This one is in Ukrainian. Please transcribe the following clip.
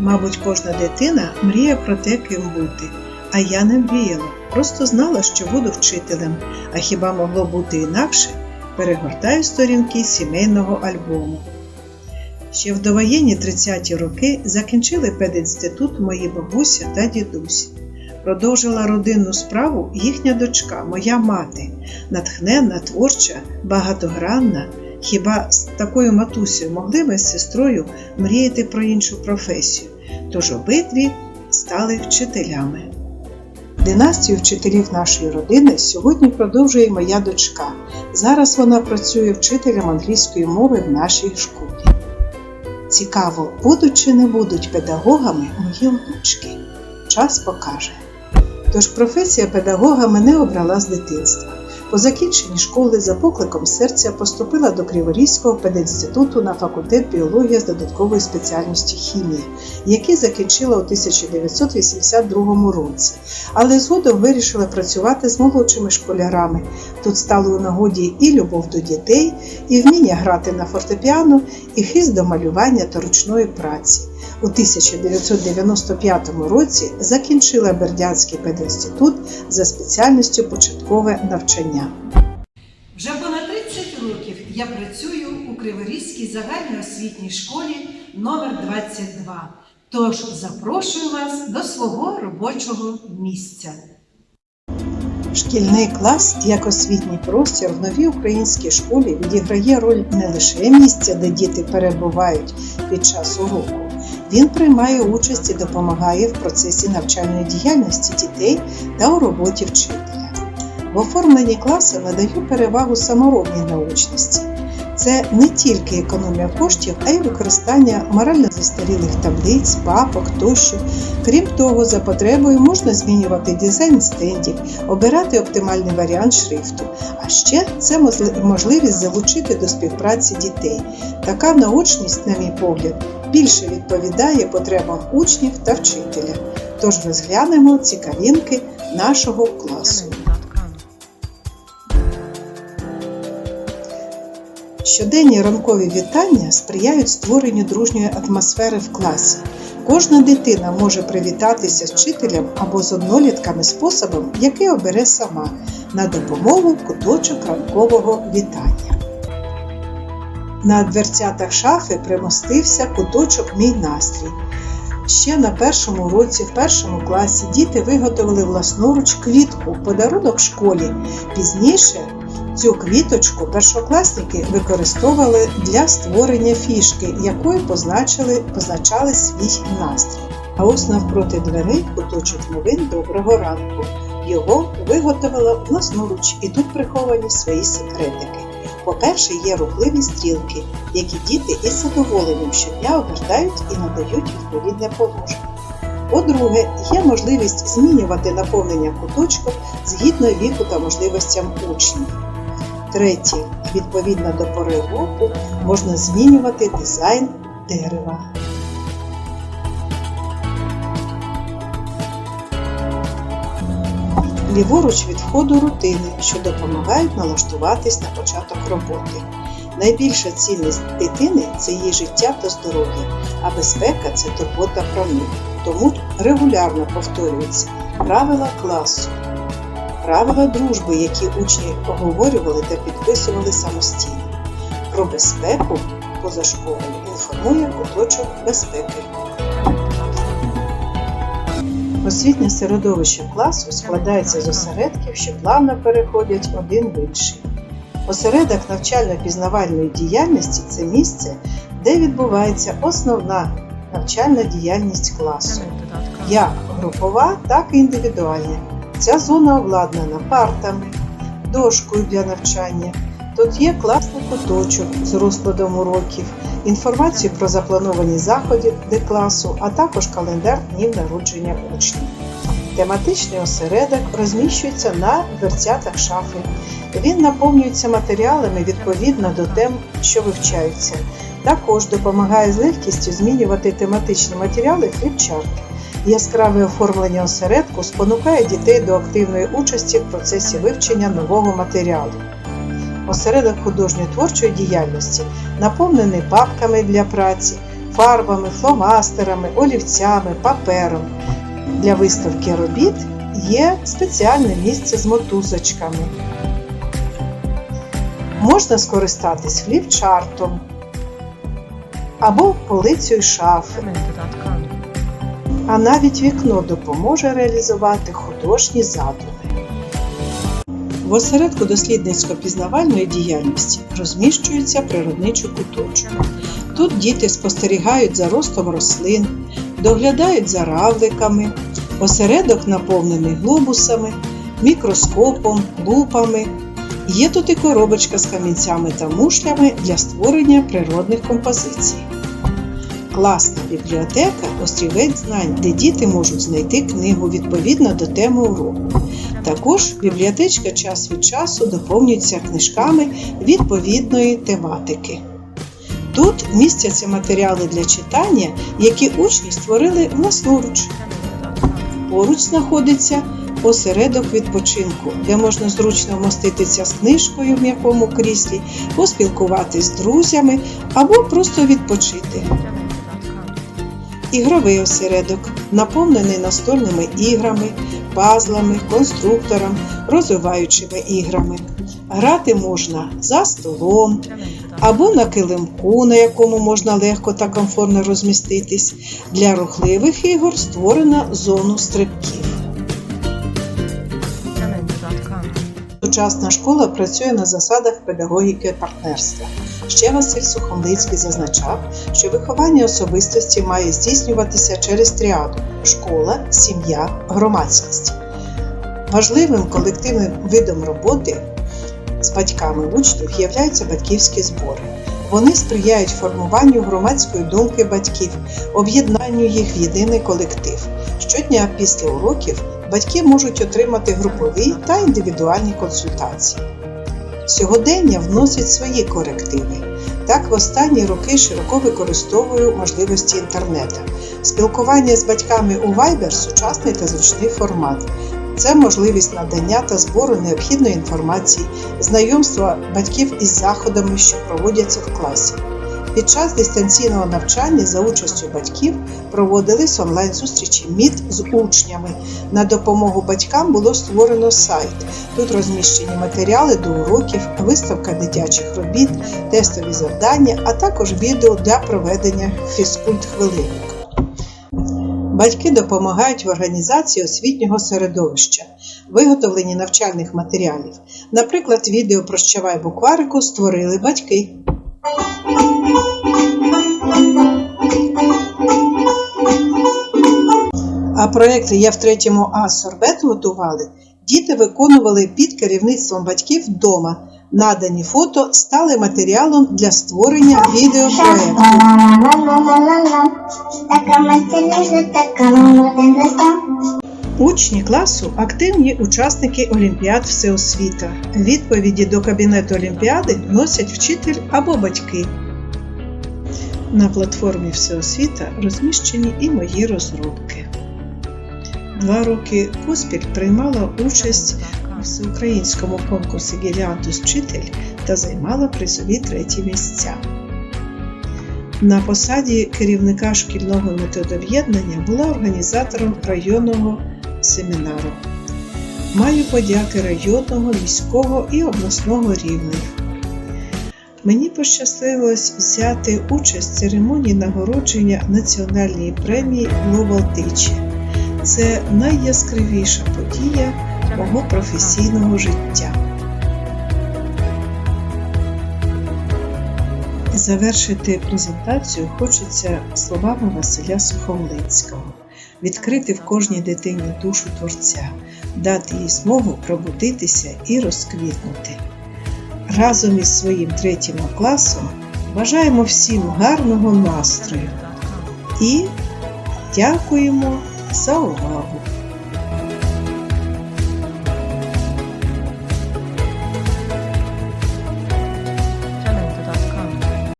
Мабуть, кожна дитина мріє про те, ким бути. А я не мріяла, просто знала, що буду вчителем. А хіба могло бути інакше? Перегортаю сторінки сімейного альбому. Ще в довоєнні 30-ті роки закінчили пединститут мої бабуся та дідусь. Продовжила родинну справу їхня дочка, моя мати, натхненна, творча, багатогранна. Хіба з такою матусею могли ми з сестрою мріяти про іншу професію? Тож обидві стали вчителями. Династію вчителів нашої родини сьогодні продовжує моя дочка. Зараз вона працює вчителем англійської мови в нашій школі. Цікаво, будуть чи не будуть педагогами мої внучки. Час покаже. Тож професія педагога мене обрала з дитинства. По закінченні школи за покликом серця поступила до Криворізького пединституту на факультет біології з додаткової спеціальності хімія, який закінчила у 1982 році, але згодом вирішила працювати з молодшими школярами. Тут стало у нагоді і любов до дітей, і вміння грати на фортепіано, і хист до малювання та ручної праці. У 1995 році закінчила Бердянський пединститут за спеціальністю початкове навчання. Вже понад 30 років я працюю у Криворізькій загальноосвітній школі номер 22 Тож запрошую вас до свого робочого місця. Шкільний клас як освітній простір в новій українській школі відіграє роль не лише місця, де діти перебувають під час уроку. Він приймає участь і допомагає в процесі навчальної діяльності дітей та у роботі вчителя. В оформленні класу надаю перевагу саморобній научності. Це не тільки економія коштів, а й використання морально застарілих таблиць, папок тощо. Крім того, за потребою можна змінювати дизайн стендів, обирати оптимальний варіант шрифту. А ще це можливість залучити до співпраці дітей. Така наочність, на мій погляд, більше відповідає потребам учнів та вчителя. Тож розглянемо цікавинки нашого класу. Щоденні ранкові вітання сприяють створенню дружньої атмосфери в класі. Кожна дитина може привітатися з вчителем або з однолітками способом, який обере сама, на допомогу куточок ранкового вітання. На дверцятах шафи примостився куточок Мій настрій. Ще на першому уроці в першому класі діти виготовили власноруч квітку, подарунок школі. Пізніше Цю квіточку першокласники використовували для створення фішки, якою позначили, позначали свій настрій. А ось навпроти дверей куточок новин доброго ранку. Його виготовила власноруч, і тут приховані свої секретики. По-перше, є рухливі стрілки, які діти із задоволенням щодня обертають і надають відповідне положення. По-друге, є можливість змінювати наповнення куточку згідно віку та можливостям учнів. Третє. Відповідно до пори року можна змінювати дизайн дерева. Ліворуч від входу рутини, що допомагають налаштуватись на початок роботи. Найбільша цінність дитини це її життя та здоров'я, а безпека це турбота про них. Тому регулярно повторюються правила класу, правила дружби, які учні оговорювали та підписували самостійно. Про безпеку поза школою інформує куточок безпеки. Освітнє середовище класу складається з осередків, що плавно переходять один в інший. Осередок навчально-пізнавальної діяльності це місце, де відбувається основна навчальна діяльність класу, як групова, так і індивідуальна. Ця зона обладнана партами, дошкою для навчання. Тут є класний куточок з розкладом уроків, інформацію про заплановані заходи для класу, а також календар днів народження учнів. Тематичний осередок розміщується на дверцятах шафи. Він наповнюється матеріалами відповідно до тем, що вивчаються. Також допомагає з легкістю змінювати тематичні матеріали фліпчарт. Яскраве оформлення осередку спонукає дітей до активної участі в процесі вивчення нового матеріалу. Осередок художньої творчої діяльності наповнений папками для праці, фарбами, фломастерами, олівцями, папером. Для виставки робіт є спеціальне місце з мотузочками. Можна скористатись фліпчартом або полицею шафи. А навіть вікно допоможе реалізувати художні задуми. В осередку дослідницько-пізнавальної діяльності розміщується природничий куточок. Тут діти спостерігають за ростом рослин, доглядають за равликами. Осередок наповнений глобусами, мікроскопом, лупами. Є тут і коробочка з камінцями та мушлями для створення природних композицій. Класна бібліотека острівець знань, де діти можуть знайти книгу відповідно до теми уроку. Також бібліотечка час від часу доповнюється книжками відповідної тематики. Тут містяться матеріали для читання, які учні створили власноруч. Поруч знаходиться осередок відпочинку, де можна зручно вмоститися з книжкою в м'якому кріслі, поспілкуватись з друзями або просто відпочити. Ігровий осередок наповнений настольними іграми, пазлами, конструктором, розвиваючими іграми. Грати можна за столом або на килимку, на якому можна легко та комфортно розміститись. Для рухливих ігор створена зону стрибків. Сучасна школа працює на засадах педагогіки партнерства. Ще Василь Сухомлицький зазначав, що виховання особистості має здійснюватися через тріаду школа, сім'я, громадськість. Важливим колективним видом роботи з батьками учнів являються батьківські збори. Вони сприяють формуванню громадської думки батьків, об'єднанню їх в єдиний колектив. Щодня після уроків батьки можуть отримати групові та індивідуальні консультації. Сьогодення вносить свої корективи. Так, в останні роки широко використовую можливості інтернету. Спілкування з батьками у Viber – сучасний та зручний формат. Це можливість надання та збору необхідної інформації, знайомства батьків із заходами, що проводяться в класі. Під час дистанційного навчання за участю батьків проводились онлайн-зустрічі МІД з учнями. На допомогу батькам було створено сайт. Тут розміщені матеріали до уроків, виставка дитячих робіт, тестові завдання, а також відео для проведення фізкульт-хвилинок. Батьки допомагають в організації освітнього середовища, виготовленні навчальних матеріалів. Наприклад, відео Прощавай букварику створили батьки. А проєкт Я в третьому А сорбет готували. Діти виконували під керівництвом батьків вдома. Надані фото стали матеріалом для створення відеопроєкту. Така така. Учні класу активні учасники Олімпіад Всеосвіта. Відповіді до кабінету Олімпіади носять вчитель або батьки. На платформі Всеосвіта розміщені і мої розробки. Два роки поспіль приймала участь у всеукраїнському конкурсі Гіліантус Вчитель та займала призові треті місця. На посаді керівника шкільного методов'єднання була організатором районного семінару. Маю подяки районного, міського і обласного рівнів. Мені пощасливилось взяти участь в церемонії нагородження національної премії Global Teach. Це найяскравіша подія мого професійного життя. Завершити презентацію хочеться словами Василя Сухомлинського відкрити в кожній дитині душу творця, дати їй змогу пробудитися і розквітнути. Разом із своїм третім класом бажаємо всім гарного настрою і дякуємо за увагу!